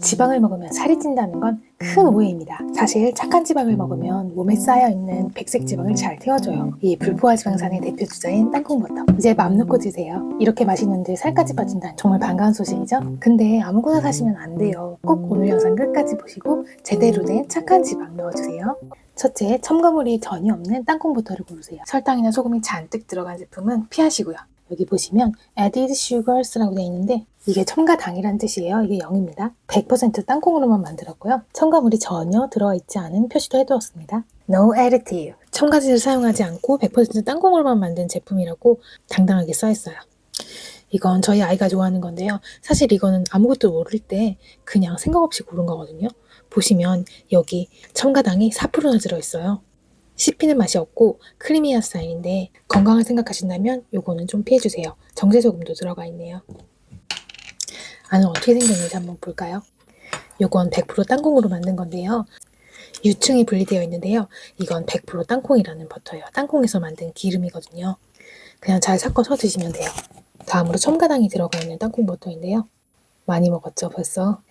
지방을 먹으면 살이 찐다는 건 큰 오해입니다. 사실 착한 지방을 먹으면 몸에 쌓여 있는 백색 지방을 잘 태워줘요. 이 불포화 지방산의 대표 주자인 땅콩버터. 이제 맘 놓고 드세요. 이렇게 맛있는데 살까지 빠진다니 정말 반가운 소식이죠? 근데 아무거나 사시면 안 돼요. 꼭 오늘 영상 끝까지 보시고 제대로 된 착한 지방 넣어주세요. 첫째, 첨가물이 전혀 없는 땅콩버터를 고르세요. 설탕이나 소금이 잔뜩 들어간 제품은 피하시고요. 여기 보시면 added sugars라고 되어 있는데 이게 첨가당이란 뜻이에요. 이게 0입니다. 100% 땅콩으로만 만들었고요. 첨가물이 전혀 들어가 있지 않은 표시도 해두었습니다. No additive. 첨가지를 사용하지 않고 100% 땅콩으로만 만든 제품이라고 당당하게 써있어요. 이건 저희 아이가 좋아하는 건데요. 사실 이거는 아무것도 모를 때 그냥 생각 없이 고른 거거든요. 보시면 여기 첨가당이 4%나 들어있어요. 씹히는 맛이 없고 크리미한 스타일인데 건강을 생각하신다면 요거는 좀 피해주세요. 정제소금도 들어가 있네요. 안은 어떻게 생겼는지 한번 볼까요? 요건 100% 땅콩으로 만든 건데요. 유층이 분리되어 있는데요. 이건 100% 땅콩이라는 버터예요. 땅콩에서 만든 기름이거든요. 그냥 잘 섞어서 드시면 돼요. 다음으로 첨가당이 들어가 있는 땅콩 버터인데요. 많이 먹었죠, 벌써?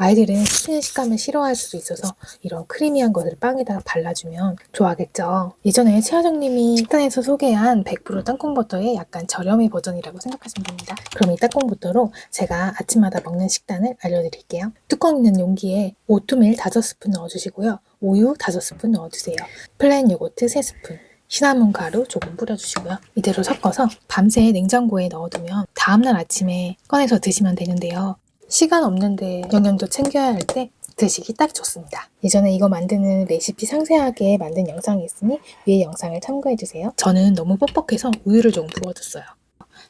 아이들은 씹히는 식감을 싫어할 수도 있어서 이런 크리미한 것을 빵에다가 발라주면 좋아하겠죠. 예전에 최하정님이 식단에서 소개한 100% 땅콩버터의 약간 저렴이 버전이라고 생각하시면 됩니다. 그럼 이 땅콩버터로 제가 아침마다 먹는 식단을 알려드릴게요. 뚜껑 있는 용기에 오트밀 5스푼 넣어주시고요. 우유 5스푼 넣어주세요. 플레인 요거트 3스푼. 시나몬 가루 조금 뿌려주시고요. 이대로 섞어서 밤새 냉장고에 넣어두면 다음날 아침에 꺼내서 드시면 되는데요. 시간 없는데 영양도 챙겨야 할 때 드시기 딱 좋습니다. 예전에 이거 만드는 레시피 상세하게 만든 영상이 있으니 위에 영상을 참고해주세요. 저는 너무 뻑뻑해서 우유를 조금 부어줬어요.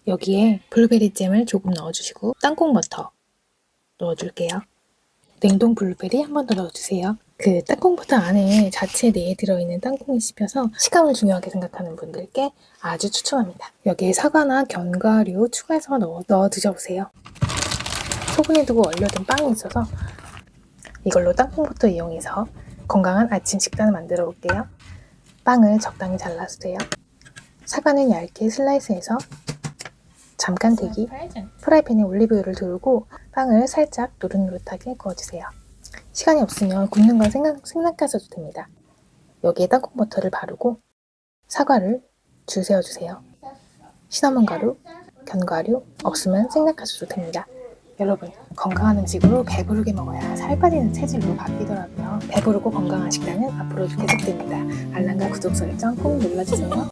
여기에 블루베리 잼을 조금 넣어주시고 땅콩 버터 넣어줄게요. 냉동 블루베리 한 번 더 넣어주세요. 그 땅콩 버터 안에 자체 내에 들어있는 땅콩이 씹혀서 식감을 중요하게 생각하는 분들께 아주 추천합니다. 여기에 사과나 견과류 추가해서 넣어, 넣어 드셔보세요. 소분해 두고 얼려둔 빵이 있어서 이걸로 땅콩부터 이용해서 건강한 아침 식단을 만들어 볼게요. 빵을 적당히 잘라주세요. 사과는 얇게 슬라이스해서 잠깐 대기 프라이팬에 올리브유를 두르고 빵을 살짝 노릇노릇하게 구워주세요. 시간이 없으면 굽는 건 생각, 생각하셔도 됩니다. 여기에 땅콩버터를 바르고 사과를 줄 세워주세요. 시나몬 가루, 견과류 없으면 생략하셔도 됩니다. 여러분 건강한 음식으로 배부르게 먹어야 살 빠지는 체질로 바뀌더라고요. 배부르고 건강한 식단은 앞으로도 계속됩니다. 알람과 구독 설정 꼭 눌러주세요.